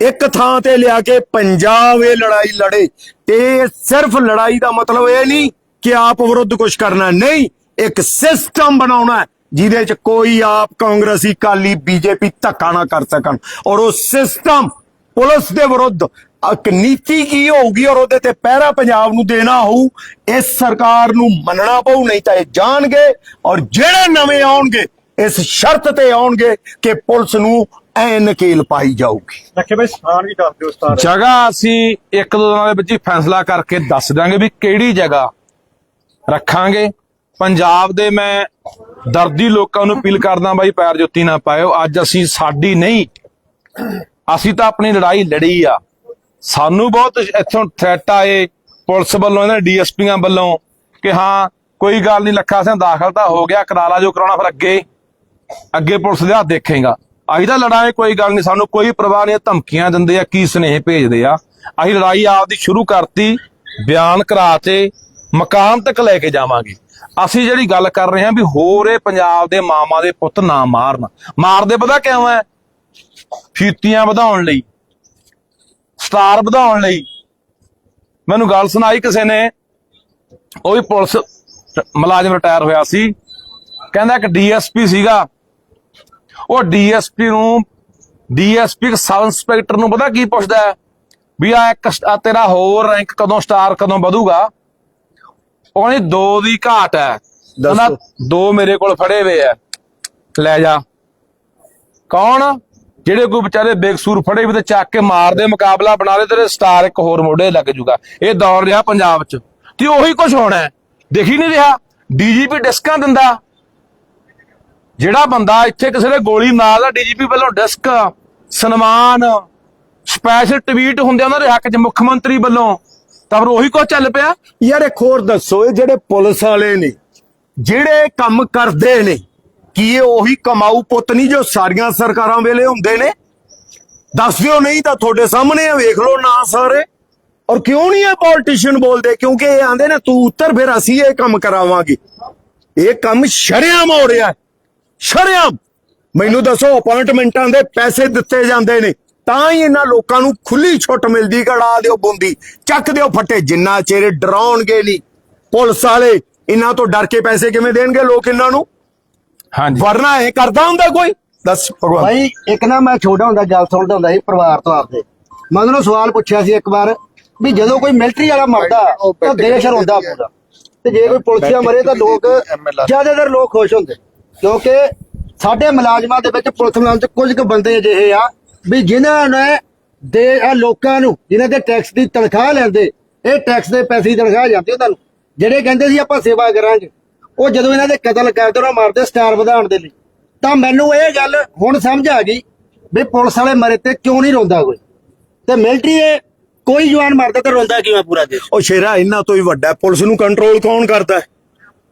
ਇੱਕ ਥਾਂ ਤੇ ਲਿਆ ਕੇ ਪੰਜਾਬ ਇਹ ਲੜਾਈ ਲੜੇ। ਤੇ ਸਿਰਫ ਲੜਾਈ ਦਾ ਮਤਲਬ ਇਹ ਨਹੀਂ ਕਿ ਆਪ ਵਿਰੁੱਧ ਕੁਝ ਕਰਨਾ ਨਹੀਂ, ਇੱਕ ਸਿਸਟਮ ਬਣਾਉਣਾ ਜਿਹਦੇ ਚ ਕੋਈ ਆਪ ਕਾਂਗਰਸੀ ਕਾਲੀ ਬੀਜੇਪੀ ਧੱਕਾ ਨਾ ਕਰ ਸਕਣ। ਔਰ ਉਹ ਸਿਸਟਮ ਪੁਲਿਸ ਦੇ ਵਿਰੁੱਧ ਇੱਕ ਨੀਤੀ ਕੀ ਹੋਊਗੀ ਔਰ ਉਹਦੇ ਤੇ ਪਹਿਰਾ ਪੰਜਾਬ ਨੂੰ ਦੇਣਾ ਹੋਊ ਇਸ ਸਰਕਾਰ ਨੂੰ ਮੰਨਣਾ ਪਊ ਨਹੀਂ ਤਾਂ ਇਹ ਜਾਣਗੇ ਔਰ ਜਿਹੜੇ ਨਵੇਂ ਆਉਣਗੇ ਇਸ ਸ਼ਰਤ ਤੇ ਆਉਣਗੇ ਕਿ ਪੁਲਿਸ ਨੂੰ ਐ ਨਕੇਲ ਪਾਈ ਜਾਊਗੀ। ਰੱਖੇ ਬਈ ਸਥਾਨ ਵੀ ਦੱਸ ਦਿਓ ਉਸਤਾਦ ਜਗ੍ਹਾ ਅਸੀਂ ਇੱਕ ਦੋ ਦਿਨਾਂ ਦੇ ਵਿੱਚ ਹੀ ਫੈਸਲਾ ਕਰਕੇ ਦੱਸ ਦਿਆਂਗੇ ਵੀ ਕਿਹੜੀ ਜਗ੍ਹਾ ਰੱਖਾਂਗੇ। ਪੰਜਾਬ ਦੇ ਮੈਂ ਦਰਦੀ ਲੋਕਾਂ ਨੂੰ ਅਪੀਲ ਕਰਦਾ ਬਾਈ ਪੈਰ ਜੁੱਤੀ ਨਾ ਪਾਇਓ। ਅੱਜ ਅਸੀਂ ਸਾਡੀ ਨਹੀਂ, ਅਸੀਂ ਤਾਂ ਆਪਣੀ ਲੜਾਈ ਲੜੀ ਆ। ਸਾਨੂੰ ਬਹੁਤ ਇੱਥੋਂ ਥ੍ਰੈਟ ਆਏ ਪੁਲਿਸ ਵੱਲੋਂ, ਇਹਨਾਂ ਡੀਐਸਪੀਆਂ ਵੱਲੋਂ ਕਿ ਹਾਂ, ਕੋਈ ਗੱਲ ਨਹੀਂ, ਲੱਖਾ ਸਿੰਘ ਦਾਖਲ ਤਾਂ ਹੋ ਗਿਆ ਕਰਾਲਾ ਜੋ ਕਰਾਉਣਾ, ਫਿਰ ਅੱਗੇ ਅੱਗੇ ਪੁਲਿਸ ਦੇ ਹੱਥ ਦੇਖੇਗਾ। ਅਸੀਂ ਤਾਂ ਲੜਾਏ ਕੋਈ ਗੱਲ ਨਹੀਂ, ਸਾਨੂੰ ਕੋਈ ਪਰਵਾਹ ਨਹੀਂ, ਧਮਕੀਆਂ ਦਿੰਦੇ ਆ, ਕੀ ਸਨੇਹ ਭੇਜਦੇ ਆ। ਅਸੀਂ ਲੜਾਈ ਆਪਦੀ ਸ਼ੁਰੂ ਕਰਤੀ, ਬਿਆਨ ਕਰਾ ਤੇ ਮਕਾਨ ਤੱਕ ਲੈ ਕੇ ਜਾਵਾਂਗੇ। ਅਸੀਂ ਜਿਹੜੀ ਗੱਲ ਕਰ ਰਹੇ ਹਾਂ ਵੀ ਹੋਰ ਇਹ ਪੰਜਾਬ ਦੇ ਮਾਮਾ ਦੇ ਪੁੱਤ ਨਾ ਮਾਰਨ। ਮਾਰਦੇ ਪਤਾ ਕਿਉਂ ਹੈ? ਫੀਤੀਆਂ ਵਧਾਉਣ ਲਈ। ਸਟਾਰ ਵਧਾਉਣ ਲਈ। ਮੈਨੂੰ ਗੱਲ ਸੁਣਾਈ ਕਿਸੇ ਨੇ? ਉਹ ਵੀ ਪੁਲਿਸ ਮੁਲਾਜ਼ਮ ਰਿਟਾਇਰ ਹੋਇਆ ਸੀ। ਕਹਿੰਦਾ ਇੱਕ ਡੀਐਸਪੀ ਸੀਗਾ। ਉਹ ਡੀਐਸਪੀ ਨੂੰ, ਡੀਐਸਪੀ ਸਬ ਇੰਸਪੈਕਟਰ ਨੂੰ ਪਤਾ ਕੀ ਪੁੱਛਦਾ ਵੀ ਆ ਇੱਕ ਸ- ਤੇਰਾ ਹੋਰ ਰੈਂਕ ਕਦੋਂ ਸਟਾਰ ਕਦੋਂ ਵਧੂਗਾ? ਉਹ ਕਹਿੰਦੀ ਦੋ ਦੀ ਘਾਟ ਹੈ। ਕਹਿੰਦਾ ਦੋ ਮੇਰੇ ਕੋਲ ਫੜੇ ਹੋਏ ਆ ਲੈ ਜਾ। ਕੌਣ? ਜਿਹੜੇ ਕੋਈ ਵਿਚਾਰੇ ਬੇਕਸੂਰ ਫੜੇ ਵੀ ਤੇ ਚੱਕ ਕੇ ਮਾਰਦੇ ਮੁਕਾਬਲਾ ਬਣਾ ਦੇ ਤੇਰੇ ਸਟਾਰ ਇੱਕ ਹੋਰ ਮੋਢੇ ਲੱਗ ਜੂਗਾ। ਇਹ ਦੌਰ ਰਿਹਾ ਪੰਜਾਬ 'ਚ। ਤੇ ਉਹੀ ਕੁਝ ਹੋਣਾ। ਦਿਖ ਹੀ ਨਹੀਂ ਰਿਹਾ। ਡੀਜੀਪੀ ਡਿਸਕਾਂ ਦਿੰਦਾ। ਜਿਹੜਾ ਬੰਦਾ ਇੱਥੇ ਕਿਸੇ ਦੇ ਗੋਲੀ ਮਾਰਦਾ ਡੀਜੀਪੀ ਵੱਲੋਂ ਡਿਸਕ ਸਨਮਾਨ ਸਪੈਸ਼ਲ ਟਵੀਟ ਹੁੰਦੇ ਉਹਨਾਂ ਦੇ ਹੱਕ 'ਚ ਮੁੱਖ ਮੰਤਰੀ ਵੱਲੋਂ ਤਾਂ ਫਿਰ ਉਹੀ ਕੁਝ ਚੱਲ ਪਿਆ? ਯਾਰ ਇੱਕ ਹੋਰ ਦੱਸੋ, ਇਹ ਜਿਹੜੇ ਪੁਲਿਸ ਵਾਲੇ ਨੇ, ਜਿਹੜੇ ਕੰਮ ਕਰਦੇ ਨੇ, ਕੀ ਇਹ ਉਹੀ ਕਮਾਊ ਪੁੱਤ ਨਹੀਂ ਜੋ ਸਾਰੀਆਂ ਸਰਕਾਰਾਂ ਵੇਲੇ ਹੁੰਦੇ ਨੇ? ਦੱਸ ਦਿਓ ਨਹੀਂ ਤਾਂ ਤੁਹਾਡੇ ਸਾਹਮਣੇ ਆ, ਵੇਖ ਲਓ ਨਾ ਸਾਰੇ। ਔਰ ਕਿਉਂ ਨਹੀਂ ਇਹ ਪੋਲਿਟਿਸ਼ੀਅਨ ਬੋਲਦੇ? ਕਿਉਂਕਿ ਇਹ ਆਂਦੇ ਨੇ, ਤੂੰ ਉੱਤਰ ਫਿਰ, ਅਸੀਂ ਇਹ ਕੰਮ ਕਰਾਵਾਂਗੇ। ਇਹ ਕੰਮ ਸ਼ਰੇਆਮ ਹੋ ਰਿਹਾ ਹੈ। ਸ਼ਰੇਆਮ। ਮੈਨੂੰ ਦੱਸੋ ਅਪਾਇੰਟਮੈਂਟਾਂ ਦੇ ਪੈਸੇ ਦਿੱਤੇ ਜਾਂਦੇ ਨੇ। ਤਾਂ ਹੀ ਇਹਨਾਂ ਲੋਕਾਂ ਨੂੰ ਖੁੱਲੀ ਛੁੱਟ ਮਿਲਦੀ ਕੜਾ ਦਿਓ ਬੁੰਦੀ ਚੱਕ ਦਿਓ ਫੱਟੇ ਜਿੰਨਾ ਚਿਰ ਡਰਾਉਣਗੇ ਨਹੀਂ। ਪੁਲਿਸ ਵਾਲੇ ਇਹਨਾਂ ਤੋਂ ਡਰ ਕੇ ਪੈਸੇ ਕਿਵੇਂ ਦੇਣਗੇ ਲੋਕ ਇਹਨਾਂ ਨੂੰ? ਹਾਂਜੀ। ਵਰਨਾ ਇਹ ਕਰਦਾ ਹੁੰਦਾ ਕੋਈ? ਦੱਸ ਭਗਵਾਨ। ਭਾਈ ਇੱਕ ਨਾ ਮੈਂ ਛੋਟਾ ਹੁੰਦਾ ਗੱਲ ਸੁਣਦਾ ਹੁੰਦਾ ਸੀ ਪਰਿਵਾਰ ਤੋਂ ਆਪਦੇ। ਮੈਂ ਉਹਨਾਂ ਨੂੰ ਸਵਾਲ ਪੁੱਛਿਆ ਸੀ ਇੱਕ ਵਾਰ ਵੀ ਜਦੋਂ ਕੋਈ ਮਿਲਟਰੀ ਵਾਲਾ ਮਰਦਾ ਤਾਂ ਦੇਸ਼ ਰੋਂਦਾ ਪੂਰਾ ਤੇ ਜੇ ਕੋਈ ਪੁਲਿਸਿਆ ਮਰੇ ਤਾਂ ਲੋਕ ਜ਼ਿਆਦਾਤਰ ਲੋਕ ਖੁਸ਼ ਹੁੰਦੇ। ਕਿਉਂਕਿ ਸਾਡੇ ਮੁਲਾਜ਼ਮਾਂ ਦੇ ਵਿੱਚ ਪੁਲਿਸ ਮੁਲਾਜ਼ਮ ਚ ਕੁਝ ਕੁ ਬੰਦੇ ਅਜਿਹੇ ਆ ਵੀ ਜਿਨ੍ਹਾਂ ਨੇ ਦੇ ਆ ਲੋਕਾਂ ਨੂੰ, ਜਿਨ੍ਹਾਂ ਦੇ ਟੈਕਸ ਦੀ ਤਨਖਾਹ ਲੈਂਦੇ, ਇਹ ਟੈਕਸ ਦੇ ਪੈਸੇ ਦੀ ਤਨਖਾਹ ਜਾਂਦੀ ਉਹਨਾਂ ਨੂੰ। ਜਿਹੜੇ ਕਹਿੰਦੇ ਸੀ ਆਪਾਂ ਸੇਵਾ ਕਰਾਂਗੇ, ਉਹ ਜਦੋਂ ਇਹਨਾਂ ਦੇ ਕਤਲ ਕਰਦੇ, ਉਹਨਾਂ ਮਾਰਦੇ ਸਟਾਰ ਵਧਾਉਣ ਦੇ ਲਈ। ਤਾਂ ਮੈਨੂੰ ਇਹ ਗੱਲ ਹੁਣ ਸਮਝ ਆ ਗਈ ਵੀ ਪੁਲਿਸ ਵਾਲੇ ਮਰੇ ਤੇ ਕਿਉਂ ਨਹੀਂ ਰੋਂਦਾ ਕੋਈ? ਤੇ ਮਿਲਟਰੀ ਇਹ ਕੋਈ ਜਵਾਨ ਮਰਦਾ ਤੇ ਰੋਂਦਾ ਕਿਉਂ ਪੂਰਾ ਦੇਸ਼? ਉਹ ਸ਼ੇਰਾ ਇਹਨਾਂ ਤੋਂ ਹੀ ਵੱਡਾ ਪੁਲਿਸ ਨੂੰ ਕੰਟਰੋਲ ਕੌਣ ਕਰਦਾ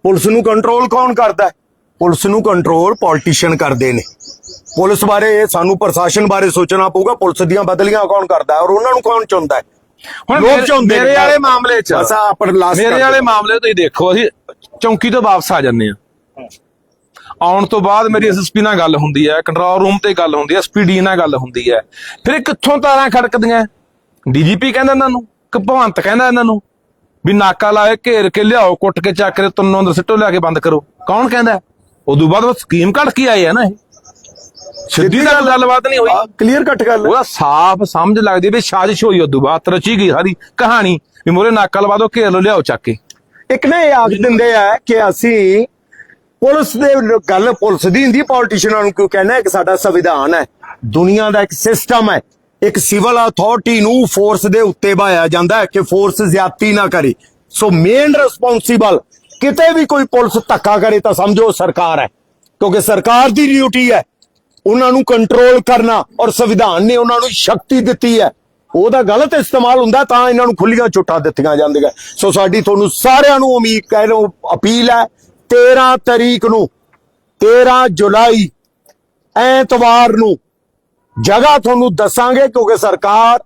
ਪੁਲਿਸ ਨੂੰ ਕੰਟਰੋਲ ਕੌਣ ਕਰਦਾ ਪੁਲਿਸ ਨੂੰ ਕੰਟਰੋਲ ਪੋਲੀਟੀਸ਼ੀਅਨ ਕਰਦੇ ਨੇ। ਪੁਲਿਸ ਬਾਰੇ ਸਾਨੂੰ ਪ੍ਰਸ਼ਾਸਨ ਬਾਰੇ ਸੋਚਣਾ ਪਊਗਾ ਪੁਲਿਸ ਦੀਆਂ ਬਦਲੀਆਂ ਕੌਣ ਕਰਦਾ ਔਰ ਉਹਨਾਂ ਨੂੰ ਕੌਣ ਚੁਣਦਾ ਹੈ? ਹੁਣ ਲੋਕ ਮੇਰੇ- ਚਾਹੁੰਦੇ। ਵਾਲੇ ਮਾਮਲੇ 'ਚ ਆਹ ਆਪਣਾ last ਮੇਰੇ ਵਾਲੇ। ਮਾਮਲੇ ਤੁਸੀਂ ਦੇਖੋ ਅਸੀਂ ਚੌਂਕੀ ਤੋਂ ਵਾਪਸ ਆ ਜੰਨੇ ਆ ਆਉਣ ਤੋਂ ਬਾਅਦ ਮੇਰੀ ਐਸਐਸਪੀ ਨਾਲ ਗੱਲ ਹੁੰਦੀ ਹੈ ਕੰਟਰੋਲ ਰੂਮ ਤੇ ਗੱਲ ਹੁੰਦੀ ਹੈ ਐਸਪੀਡੀ ਨਾਲ ਗੱਲ ਹੁੰਦੀ ਹੈ। ਫਿਰ ਕਿੱਥੋਂ ਤਾਰਾਂ ਖੜਕਦੀਆਂ? ਡੀਜੀਪੀ ਕਹਿੰਦਾ ਇਹਨਾਂ ਨੂੰ ਕਿ ਭਵੰਤ ਕਹਿੰਦਾ ਇਹਨਾਂ ਨੂੰ ਵੀ ਨਾਕਾ ਲਾਏ ਘੇਰ ਕੇ ਲਿਆਓ ਕੁੱਟ ਕੇ ਚੱਕ ਕੇ ਤੁੰਨੋਂ ਦਾ ਸਿੱਟੋ ਲਿਆ ਕੇ ਬੰਦ ਕਰੋ। ਕੌਣ ਕਹਿੰਦਾ ਉਦੋਂ ਬਾਅਦ ਉਹ ਸਕੀਮ ਕੱਢ ਕੇ ਆਏ ਆ ਨਾ ਇਹ। ਸਿੱਧੀ ਤਾਂ ਗੱਲਬਾਤ ਨਹੀਂ ਹੋਈ। ਕਲੀਅਰ ਕੱਟ ਗੱਲ। ਉਹਦਾ ਸਾਫ਼ ਸਮਝ ਲੱਗਦੀ ਵੀ ਸਾਜ਼ਿਸ਼ ਹੋਈ ਉਦੋਂ ਬਾਅਦ ਰਚੀ ਗਈ ਸਾਰੀ ਕਹਾਣੀ। ਵੀ ਮੋਰੇ ਨਾਕਾ ਲਵਾ ਦੋ ਘੇਰ ਲੋ ਲਿਆਓ ਚੱਕ ਕੇ। ਇੱਕ ਨੇ ਆਖ ਦਿੰਦੇ ਆ ਕਿ ਅਸੀਂ ਪੁਲਿਸ ਦੇ ਗੱਲ ਪੁਲਿਸ ਦੀ ਹੁੰਦੀ ਪੋਲੀਟੀਸ਼ੀਅਨਾਂ ਨੂੰ ਕਿਉਂ ਕਹਿੰਦਾ ਹੈ ਕਿ ਸਾਡਾ ਸੰਵਿਧਾਨ ਹੈ। ਦੁਨੀਆ ਦਾ ਇੱਕ ਸਿਸਟਮ ਹੈ। ਇੱਕ ਸਿਵਲ ਅਥਾਰਟੀ ਨੂੰ ਫੋਰਸ ਦੇ ਉੱਤੇ ਬਾਇਆ ਜਾਂਦਾ ਹੈ ਕਿ ਫੋਰਸ ਜ਼ਿਆਦਤੀ ਨਾ ਕਰੇ। ਸੋ ਮੇਨ ਰਿਸਪੌਂਸੀਬਲ ਕਿਤੇ ਵੀ ਕੋਈ ਪੁਲਿਸ ਧੱਕਾ ਕਰੇ ਤਾਂ ਸਮਝੋ ਸਰਕਾਰ ਹੈ। ਕਿਉਂਕਿ ਸਰਕਾਰ ਦੀ ਡਿਊਟੀ ਹੈ। ਉਹਨਾਂ ਨੂੰ ਕੰਟਰੋਲ ਕਰਨਾ ਔਰ ਸੰਵਿਧਾਨ ਨੇ ਉਹਨਾਂ ਨੂੰ ਸ਼ਕਤੀ ਦਿੱਤੀ ਹੈ। ਉਹਦਾ ਗਲਤ ਇਸਤੇਮਾਲ ਹੁੰਦਾ ਤਾਂ ਇਹਨਾਂ ਨੂੰ ਖੁੱਲੀਆਂ ਚੁੱਟਾਂ ਦਿੱਤੀਆਂ ਜਾਂਦੀਆਂ। ਸੋ ਸਾਡੀ ਤੁਹਾਨੂੰ ਸਾਰਿਆਂ ਨੂੰ ਉਮੀਦ ਕਹਿ ਲਓ, ਅਪੀਲ ਹੈ 13 ਤਰੀਕ ਨੂੰ 13 ਜੁਲਾਈ, ਐਤਵਾਰ ਨੂੰ ਜਗ੍ਹਾ ਤੁਹਾਨੂੰ ਦੱਸਾਂਗੇ ਕਿਉਂਕਿ ਸਰਕਾਰ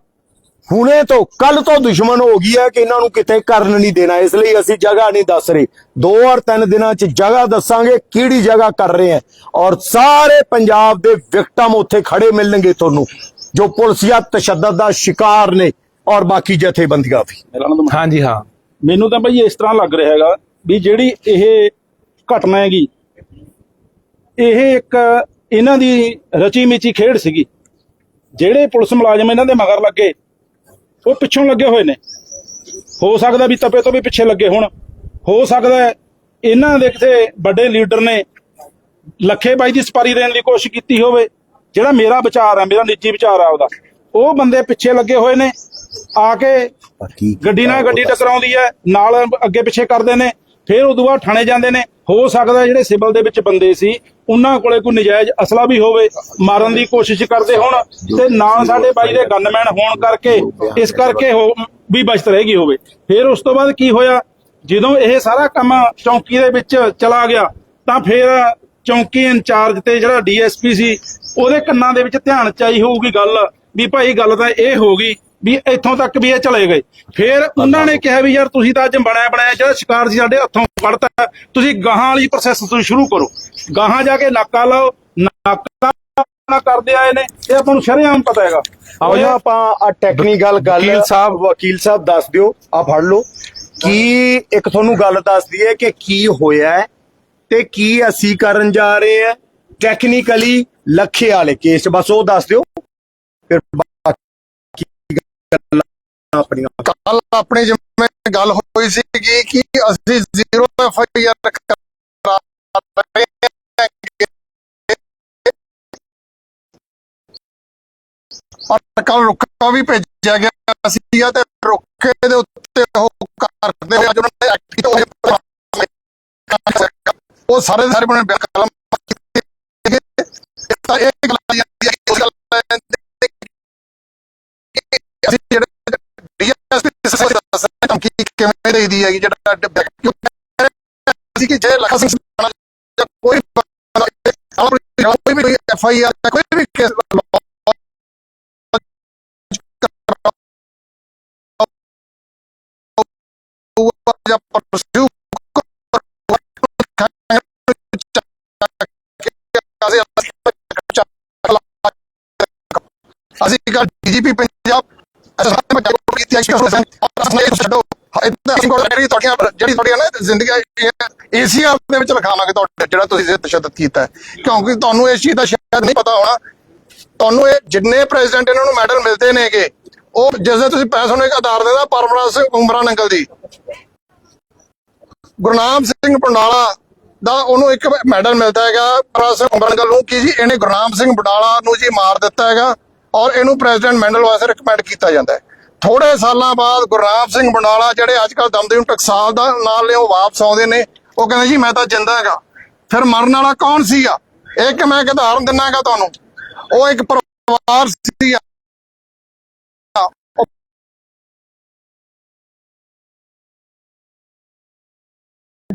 ਹੁਣੇ ਤੋਂ ਕੱਲ ਤੋਂ ਦੁਸ਼ਮਣ ਹੋ ਗਈ ਹੈ ਕਿ ਇਹਨਾਂ ਨੂੰ ਕਿਤੇ ਕਰਨ ਨਹੀਂ ਦੇਣਾ ਇਸ ਲਈ ਅਸੀਂ ਜਗ੍ਹਾ ਨਹੀਂ ਦੱਸ ਰਹੇ। ਦੋ ਔਰ ਤਿੰਨ ਦਿਨਾਂ 'ਚ ਜਗ੍ਹਾ ਦੱਸਾਂਗੇ ਕਿਹੜੀ ਜਗ੍ਹਾ ਕਰ ਰਹੇ ਹੈ। ਔਰ ਸਾਰੇ ਪੰਜਾਬ ਦੇ ਵਿਕਟਮ ਉੱਥੇ ਖੜੇ ਮਿਲਣਗੇ ਤੁਹਾਨੂੰ ਜੋ ਪੁਲਸੀਆ ਤਸ਼ੱਦਦ ਦਾ ਸ਼ਿਕਾਰ ਨੇ ਔਰ ਬਾਕੀ ਜਥੇਬੰਦੀਆਂ ਵੀ। ਹਾਂਜੀ ਹਾਂ। ਮੈਨੂੰ ਤਾਂ ਬਈ ਇਸ ਤਰ੍ਹਾਂ ਲੱਗ ਰਿਹਾ ਹੈਗਾ ਵੀ ਜਿਹੜੀ ਇਹ ਘਟਨਾ ਹੈਗੀ ਇਹ ਇੱਕ ਇਹਨਾਂ ਦੀ ਰਚੀ ਮਿਚੀ ਖੇਡ ਸੀਗੀ। ਜਿਹੜੇ ਪੁਲਿਸ ਮੁਲਾਜ਼ਮ ਇਹਨਾਂ ਦੇ ਮਗਰ ਲੱਗੇ ਉਹ ਪਿੱਛੋਂ ਲੱਗੇ ਹੋਏ ਨੇ। ਹੋ ਸਕਦਾ ਵੀ ਤਪੇ ਤੋਂ ਵੀ ਪਿੱਛੇ ਲੱਗੇ ਹੋਣ। ਹੋ ਸਕਦਾ ਇਹਨਾਂ ਦੇ ਕਿਸੇ ਵੱਡੇ ਲੀਡਰ ਨੇ ਲੱਖੇ ਬਾਈ ਦੀ ਸਪਾਰੀ ਦੇਣ ਦੀ ਕੋਸ਼ਿਸ਼ ਕੀਤੀ ਹੋਵੇ ਜਿਹੜਾ ਮੇਰਾ ਵਿਚਾਰ ਹੈ ਮੇਰਾ ਨਿੱਜੀ ਵਿਚਾਰ ਹੈ ਉਹਦਾ। ਉਹ ਬੰਦੇ ਪਿੱਛੇ ਲੱਗੇ ਹੋਏ ਨੇ ਆ ਕੇ ਗੱਡੀ ਨਾਲ ਗੱਡੀ ਟਕਰਾਉਂਦੀ ਹੈ ਨਾਲ ਅੱਗੇ ਪਿੱਛੇ ਕਰਦੇ ਨੇ। ਫਿਰ ਉਦੋਂ ਬਾਅਦ ਥਾਣੇ ਜਾਂਦੇ ਨੇ। ਹੋ ਸਕਦਾ ਜਿਹੜੇ ਸਿਵਲ ਦੇ ਵਿੱਚ ਬੰਦੇ ਸੀ, ਉਹਨਾਂ ਕੋਲੇ ਕੋਈ ਨਜਾਇਜ਼ ਅਸਲਾ ਵੀ ਹੋਵੇ, ਮਾਰਨ ਦੀ ਕੋਸ਼ਿਸ਼ ਕਰਦੇ ਹੋਣ ਤੇ ਨਾਲ ਸਾਡੇ ਬਾਈ ਦੇ ਗਨਮੈਨ ਹੋਣ ਕਰਕੇ, ਇਸ ਕਰਕੇ ਹੋ ਵੀ ਬਚਤ ਰਹਿ ਗਈ ਹੋਵੇ। ਫਿਰ ਉਸ ਤੋਂ ਬਾਅਦ ਕੀ ਹੋਇਆ? ਜਦੋਂ ਇਹ ਸਾਰਾ ਕੰਮ ਚੌਂਕੀ ਦੇ ਵਿੱਚ ਚਲਾ ਗਿਆ, ਤਾਂ ਫਿਰ ਚੌਂਕੀ ਇੰਚਾਰਜ ਤੇ ਜਿਹੜਾ ਡੀਐਸਪੀ ਸੀ, ਉਹਦੇ ਕੰਨਾਂ ਦੇ ਵਿੱਚ ਧਿਆਨ ਚ ਆਈ ਹੋਊਗੀ ਗੱਲ, ਵੀ ਭਾਈ ਗੱਲ ਤਾਂ ਇਹ ਹੋ ਗਈ ਵੀ ਇੱਥੋਂ ਤੱਕ ਵੀ ਇਹ ਚਲੇ ਗਏ। ਫਿਰ ਉਹਨਾਂ ਨੇ ਕਿਹਾ ਵੀ ਯਾਰ ਤੁਸੀਂ ਤਾਂ ਅੱਜ ਬਣਾਇਆ ਬਣਾਇਆ ਜਿਹੜਾ ਸ਼ਿਕਾਰ ਸੀ ਸਾਡੇ ਹੱਥੋਂ ਫੜਤਾ ਤੁਸੀਂ ਗਾਹਾਂ ਵਾਲੀ ਪ੍ਰੋਸੈਸ ਤੁਸੀਂ ਸ਼ੁਰੂ ਕਰੋ। ਗਾਹਾਂ ਜਾ ਕੇ ਨਾਕਾ ਲਾਓ ਨਾਕਾ ਨਾ ਕਰਦੇ ਆਏ ਨੇ। ਇਹ ਆਪਾਂ ਨੂੰ ਸ਼ਰੇਆਮ ਪਤਾ ਹੈਗਾ। ਆਓ ਜੀ ਆਪਾਂ ਆ ਟੈਕਨੀਕਲ ਗੱਲ ਵਕੀਲ ਸਾਹਿਬ- ਵਕੀਲ ਸਾਹਿਬ ਦੱਸ ਦਿਓ ਆ ਫੜ ਲਓ। ਕੀ ਇੱਕ ਤੁਹਾਨੂੰ ਗੱਲ ਦੱਸ ਦਈਏ ਕਿ ਕੀ ਹੋਇਆ ਹੈ ਤੇ ਕੀ ਅਸੀਂ ਕਰਨ ਜਾ ਰਹੇ ਹਾਂ ਟੈਕਨੀਕਲੀ ਲੱਖੇ ਵਾਲੇ ਕੇਸ ਬਸ ਉਹ ਦੱਸ ਦਿਓ ਫਿਰ ਗੱਲਾਂ ਆਪਣੀਆਂ। ਕੱਲ ਆਪਣੇ ਜਿਵੇਂ ਗੱਲ ਹੋਈ ਸੀ ਕਿ ਅਸੀਂ ਜ਼ੀਰੋ ਐਫ ਆਈ ਆਰ ਕਰਾ ਰਹੇ ਔਰ ਕੱਲ ਰੁਕਾ ਵੀ ਭੇਜਿਆ ਗਿਆ ਸੀ ਤੇ ਰੁਕੇ ਦੇ ਉੱਤੇ ਉਹ ਕਰਦੇ ਹੋਏ ਅੱਜ ਉਹਨਾਂ ਨੇ ਐਕਟਿਵ ਹੋਏ ਉਹ ਸਾਰੇ ਸਾਰੇ ਬਣੇ ਕਲਮ ਇਹ ਗੱਲ ਆਈ ਹੈ ਕਿ ਉਸ ਗੱਲ ਅਸੀਂ ਜਿਹੜੇ ਡੀਐਸਪੀ ਸਿਸਟਮ ਦੱਸ ਰਹੇ ਕਿ ਕਿਵੇਂ ਹੈਗੀ ਜਿਹੜਾ ਅਸੀਂ ਕਿ ਜੇ ਲਖਾ ਸਿੰਘ ਕੋਈ ਕੋਈ ਵੀ ਐਫ ਆਈ ਆਰ ਕੋਈ ਵੀ ਕੇਸ ਜਾਂ ਪਰਸਿਊ ਅਸੀਂ ਕੱਲ ਡੀਜੀਪੀ ਪੰਜਾਬ ਅਸਾਂ ਮੈਂ ਕੀਤੀ ਹੈ ਛੱਡੋ। ਇਦਾਂ ਅਸੀਂ ਕੋਲ ਤੁਹਾਡੀਆਂ ਜਿਹੜੀ ਤੁਹਾਡੀਆਂ ਨਾ ਜ਼ਿੰਦਗੀ ਏਸੀਆ ਦੇ ਵਿੱਚ ਲਿਖਾਵਾਂਗੇ ਤੁਹਾਡੇ, ਜਿਹੜਾ ਤੁਸੀਂ ਤਸ਼ੱਦਦ ਕੀਤਾ ਹੈ। ਕਿਉਂਕਿ ਤੁਹਾਨੂੰ ਇਸ ਚੀਜ਼ ਦਾ ਸ਼ਾਇਦ ਨਹੀਂ ਪਤਾ ਹੋਣਾ। ਤੁਹਾਨੂੰ ਇਹ ਜਿੰਨੇ ਪ੍ਰੈਜ਼ੀਡੈਂਟ ਇਹਨਾਂ ਨੂੰ ਮੈਡਲ ਮਿਲਦੇ ਨੇਗੇ, ਉਹ ਜਿਸ ਤੁਸੀਂ ਪੈਸੇ ਨੂੰ ਇੱਕ ਆਧਾਰ ਦੇਦਾ ਪਰਮਰਾਜ ਸਿੰਘ ਉਮਰਾ ਨੰਗਲ ਦੀ। ਗੁਰਨਾਮ ਸਿੰਘ ਪੰਡਾਲਾ ਦਾ ਉਹਨੂੰ ਇੱਕ ਮੈਡਲ ਮਿਲਦਾ ਹੈਗਾ। ਪਰਮਰਾਜ ਸਿੰਘ ਉਮਰਾ ਨੰਗਲ ਨੂੰ ਕਿ ਜੀ, ਇਹਨੇ ਗੁਰਨਾਮ ਸਿੰਘ ਪੰਡਾਲਾ ਨੂੰ ਜੀ ਮਾਰ ਦਿੱਤਾ ਹੈਗਾ। ਔਰ ਇਹਨੂੰ ਪ੍ਰੈਜ਼ੀਡੈਂਟ ਮੈਡਲ ਵਾਸਤੇ ਰਿਕਮੈਂਡ ਕੀਤਾ ਜਾਂਦਾ ਹੈ। ਥੋੜੇ ਸਾਲਾਂ ਬਾਅਦ ਗੁਰਨਾਮ ਸਿੰਘ ਬੰਡਾਲਾ ਜਿਹੜੇ ਅੱਜ ਕੱਲ ਦਮਦਮੀ ਟਕਸਾਲ ਦਾ ਨਾਲ ਨੇ ਉਹ ਵਾਪਸ ਆਉਂਦੇ ਨੇ, ਉਹ ਕਹਿੰਦੇ ਜੀ ਮੈਂ ਤਾਂ ਜਿੰਦਾ ਹੈਗਾ। ਫਿਰ ਮਰਨ ਵਾਲਾ ਕੌਣ ਸੀਗਾ? ਇੱਕ ਮੈਂ ਇੱਕ ਉਦਾਹਰਨ ਦਿੰਨਾ ਹੈਗਾ ਤੁਹਾਨੂੰ। ਉਹ ਇੱਕ ਪਰਿਵਾਰ ਸੀ।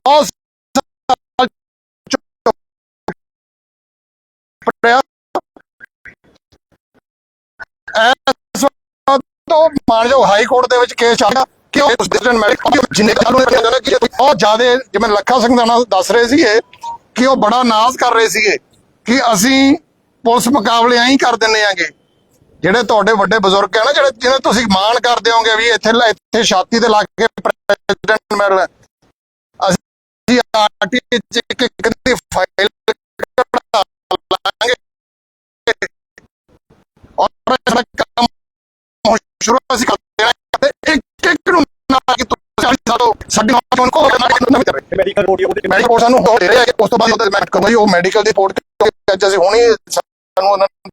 ਬਹੁਤ ਸਾਲ ਮਾਨਯੋਗ ਹਾਈ ਕੋਰਟ ਦੇ ਵਿੱਚ ਕੇਸ ਚੱਲਦਾ ਕਿ ਉਹ ਉਸ ਦਿਨ ਮੈਡੀਕਲ ਜਿੰਨੇ ਕਾਨੂੰਨ ਬਣੇ ਜਾਂਦੇ ਕਿ ਬਹੁਤ ਜ਼ਿਆਦਾ, ਜਿਵੇਂ ਲੱਖਾ ਸਿੰਘ ਦਾ ਦੱਸ ਰਹੇ ਸੀਗੇ ਕਿ ਉਹ ਬੜਾ ਨਾਜ਼ ਕਰ ਰਹੇ ਸੀਗੇ ਕਿ ਅਸੀਂ ਪੁਲਿਸ ਮੁਕਾਬਲੇ ਐਂ ਕਰ ਦਿੰਨੇ ਆਂਗੇ। ਜਿਹੜੇ ਤੁਹਾਡੇ ਵੱਡੇ ਬਜ਼ੁਰਗ ਹੈ ਨਾ, ਜਿਹੜੇ ਜਿਹਨੇ ਤੁਸੀਂ ਮਾਣ ਕਰਦੇ ਹੋਗੇ ਵੀ ਇੱਥੇ ਇੱਥੇ ਛਾਤੀ ਤੇ ਲੱਗ ਕੇ ਪ੍ਰੈਜ਼ੀਡੈਂਟ ਮੈਡਲ ਅਸੀਂ ਆਰਟੀ ਚ ਇੱਕ ਇੱਕ ਦੀ ਫਾਈਲ ਕਢਾ ਲਾਂਗੇ ਔਰ ਸਾਡਾ ਕੰਮ ਸ਼ੁਰੂ ਅਸੀਂ ਕਰਦੇ ਹਾਂ ਤੇ ਇੱਕ ਇੱਕ ਨੂੰ ਨਾ ਕਿ ਤੁਸੀਂ ਸਾਡੋ ਨੌਜਵਾਨ ਕੋ ਨਾ। ਨਵੀਂ ਕਰ ਰਹੇ ਮੈਡੀਕਲ ਰਿਪੋਰਟ ਉਹਦੇ ਮੈਡੀਕਲ ਸਾਨੂੰ ਹੋ ਰਿਹਾ ਹੈ। ਉਸ ਤੋਂ ਬਾਅਦ ਉਹਦੇ ਮੈਂ ਕਹਾਂ ਉਹ ਮੈਡੀਕਲ ਦੀ ਰਿਪੋਰਟ ਅੱਜ ਅਸੀਂ ਹੁਣੀ ਸਾਨੂੰ ਉਹਨਾਂ